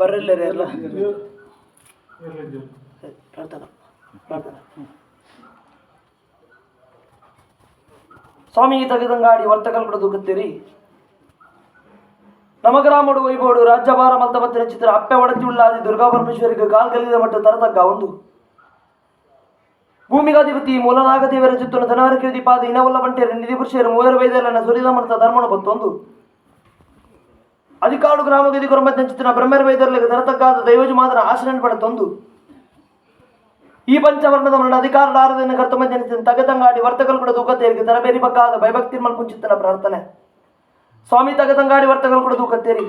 ಬರ್ರಿಲ್ಲ ರೀ ಎಲ್ಲ. ಪ್ರಾರ್ಥನಾ ಪ್ರಾರ್ಥನಾ ಸ್ವಾಮಿ ತಗದಂಗಾಡಿ ವರ್ತಕಲ್ ಕೂಡ ದೂಕುತ್ತೀರಿ ನಮಗ್ರಾಮಡು ವೈಭವಡು ರಾಜ್ಯಭಾರ ಮತ್ತ ಮತ್ತಿನ ಚಿತ್ರ ಅಪ್ಪೆ ಒಡತಿ ಉಳ್ಳಾದಿ ದುರ್ಗಾ ಪರಮೇಶ್ವರಿಗೆ ಕಾಲ್ ಕಲಿದ ಮಟ್ಟ ತರತಕ್ಕ ಒಂದು ಭೂಮಿಗಾಧಿಪತಿ ಮೂಲನಾಗ ದೇವರ ಚಿತ್ತನ ಧನವರ ಕಿರಿದಿಪಾದ ಇನವಲ್ಲ ಬಂಟೇರ ನಿಧಿ ಪುರುಷರು ಮೂವರು ವೈದ್ಯರನ್ನ ಸುರಿದ ಮರ್ತ ಧರ್ಮಣ ಬಂತೊಂದು. ಚಿತ್ತನ ಬ್ರಹ್ಮರ ವೇದರಲ್ಲಿ ತರತಕ್ಕಾದ ದೈವಜ ಮಾದರ ಪಡೆ ತಂದು. ಈ ಪಂಚವರ್ಣದ ಮರಣ ಅಧಿಕಾರ ಆರಾಧನೆ ಕರ್ತಮ ಜನಿಸಿದ ತಗದಂಗಾಡಿ ವರ್ತಕಲ್ ಕೂಡ ದೂಕತ್ತೇರಿಗೆ ತರಬೇರಿ ಬಗ್ಗಾದ ಭಯಭಕ್ತಿ ಮಲ್ಕುಂಚಿತ್ತನ ಪ್ರಾರ್ಥನೆ. ಸ್ವಾಮಿ ತಗದಂಗಾಡಿ ವರ್ತಕಲ್ ಕೂಡ ದೂಕತ್ತೇರಿ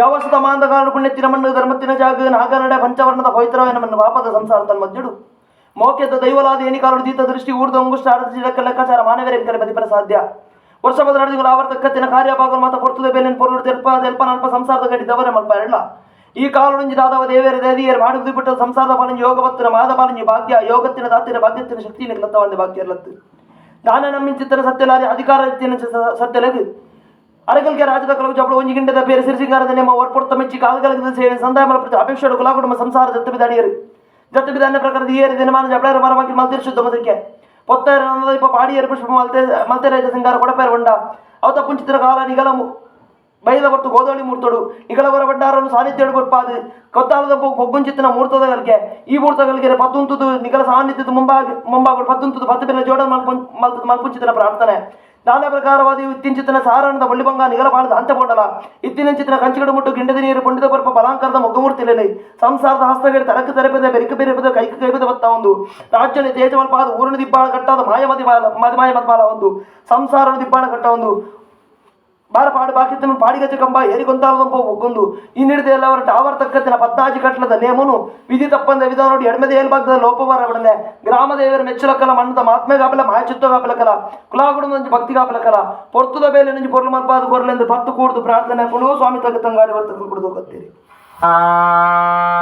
ಯಾವ ಸತ ಕಾರಣ ಪುಣ್ಯ ತಿರಮಣ್ಣ ಧರ್ಮತ್ತಿನ ಜಾಗ ನಾಗನಡೆ ಪಂಚವರ್ಣದ ಪವಿತ್ರವೇನವನ್ನು ವಾಪದ ಸಂಸಾರ ಮಧ್ಯಡು ಮೋಕ್ಯದ ದೈವಲಾದ ಏನಿಕಾರು ದೀತ ದೃಷ್ಟಿ ಊರ್ದ ಅಂಗುಷ್ಟ ಆಡದ ಲೆಕ್ಕ ಲೆಕ್ಕಾಚಾರ ಮಾನವರೇ ಕರೆ ಬದಿಪರ ಸಾಧ್ಯ. ವರ್ಷ ಬದಲಾಡಿಗಳು ಅವರು ಕಾರ್ಯ ಭಾಗಗಳು ಮಾತ ಕೊಡ್ತದೆ. ಬೇಲಿನ ಪೊರ್ಲು ತೆಲ್ಪ ತೆಲ್ಪ ಸಂಸಾರದ ಕಟ್ಟಿದವರೇ ದವರೆ ಮಲ್ಪ ಎರಡ ಈ ಕಾಲುಂಜಿದಾದವ ದೇವೇರ ದೇವಿಯರು ಮಾಡುವುದು ಬಿಟ್ಟು ಸಂಸಾರದ ಪಾಲಂಜಿ ಯೋಗವತ್ತಿನ ಮಾದ ಪಾಲಂಜಿ, ಭಾಗ್ಯ, ಯೋಗತ್ತಿನ ದಾತಿನ ಭಾಗ್ಯತ್ತಿನ ಶಕ್ತಿ ನಿಗ್ಲತ್ತವಂದೆ ಭಾಗ್ಯ ಇರ್ಲತ್ತು. ದಾನ ನಮ್ಮಿಂಚಿತ್ತನ ಸತ್ಯಲಾರಿ, ಅಧಿಕಾರ ಸತ್ಯ ಸತ್ಯಲಗು. ಅರಗಲ್ಗೆ ರಾಜದ ಕಲವು ಜಬಳು ಒಂಜಿ ಗಿಂಡದ ಬೇರೆ ಸಿರಿಸಿಂಗಾರದ ನೇಮ ಒರ್ಪೊಡ್ತ ಮೆಚ್ಚಿ ಕಾಲ್ಗಲದ ಸೇವೆ ಸಂದಾಯ ಮಲಪುರ ಅಪೇಕ್ಷೆ ಕುಲ ಕುಟುಂಬ ಸಂಸಾರ, ಜತ್ತು ಬಿದಾಡಿಯರು ಜತ್ತು ಬಿದಾನ ಪ್ರಕಾರದ ಈ ಏರಿ ದಿನಮಾನ ಜಬಳರ ಮರವಾಗಿ ಮಲ್ತಿರಿಸುತ್ತ ಶುದ್ಧ ಮದಕ್ಕೆ ఇప్ప పాడి ಇಪ್ಪ మల్తే ಮಲ್ತೆ ರೈತ ಸಿಂಗಾರ ಕೊಡಪೇರ ಉಂಡ ಅವತ ಪುಂಚಿತರ ಕಾಲ ಮು- ಬೈದ ಬರ್ತು ಗೋದೋಳಿ ಮೂರ್ತೋಡು. ನಿಗಳ ಬಡ್ಡಾರನ್ನು ಸಾನ್ನಿಧ್ಯ ಬರ್ಪಾದು ಕೊತ್ತಾಳದ ಮೂರ್ತದ ಮೂರ್ತದಗಳಿಗೆ ಈ ಮೂರ್ತಗಳಿಗೆ ಪತ್ತೊಂದು ನಿಗಲ ಸಾನ್ನಿಧ್ಯದ ಮುಂಭಾಗ ಮುಂಬಾಗ ಪತ್ತೊಂದು ಪತ್ತು ಜೋಡ ಮಲ್ಪು ಮಲ್ತದ ಮಲ್ಪುಂಚಿತನ ಪ್ರಾರ್ಥನೆ. ನಾನಾ ಪ್ರಕಾರವಾದ ಇತ್ತಿಂಚಿತನ ಸಾರಣದ ಬಳ್ಳಿಭಂಗ ನಿಗಲ ಅಂತ ಇತ್ತಿನ ಚಿತ್ರ ಕಂಚಿಗಡ ಮುಟ್ಟು ಗಿಂಡದ ನೀರು ಪುಂಡಿದ ಬರ್ಪ ಬಲಾಂಕರದ ಮೊಗ್ಗುಮೂರ್ತಿಲೇನೆ. ಸಂಸಾರದ ಹಸ್ತಗಳ ತರಕ ತರಪದ ಬೆರಿಕ ಬೆರೆಪದ ಕೈಕ ಕೈಪದ ಬತ್ತ ಒಂದು. ರಾಜ್ಯದ ತೇಜವಲ್ಪಾದ ಊರಿನ ದಿಬ್ಬಾಳ ಕಟ್ಟಾದ ಮಾಯಮದಿ ಮದಿಮಾಲ ಮದಿಮಾಯ ಮದ್ಮಾಲ ಒಂದು. ಸಂಸಾರದ ದಿಬ್ಬಾಳ ಕಟ್ಟ ಒಂದು. ಬಾರ ಪಾಡು ಬಾಕಿತ್ತನು ಪಾಡಿಗಜ ಕಂಬ ಏರಿಗೊಂತಾವದಂಪ ಒಗ್ಗೊಂದು ಇನ್ನಿಡಿದ ಎಲ್ಲವರ ಟಾವರ್ ತಕ್ಕತ್ತಿನ ಪದ್ನಾಜಿ ಕಟ್ಟಲದ ನೇಮನು ವಿಧಿ ತಪ್ಪಂದ ವಿಧಾನ ನೋಡಿ ಎಡಮೆದ ಏಲ್ಭಾಗದ ಲೋಪವಾರ ಬಿಡದೆ ಗ್ರಾಮ ದೇವರ ಕಲ, ಮಣ್ಣದ ಮಾತ್ಮೆಗಾಪಲ ಮಾಯಚುತ್ತ ಗಾಪಲಕಲ ಕುಲಾಗುಡು ನಂಜಿ ಭಕ್ತಿ ಗಾಪಲಕಲ ಪೊರ್ತುದ ಬೇಲೆ ನಂಜಿ ಪೊರ್ಲು ಮಲ್ಪಾದ ಕೊರ್ಲೆಂದು ಪತ್ತು ಕೂಡುದು ಪ್ರಾರ್ಥನೆ ಕೊಡು, ಸ್ವಾಮಿ ತಗತಂಗಾಡಿ ವರ್ತಕ ಕುಡಿದು ಗೊತ್ತೀರಿ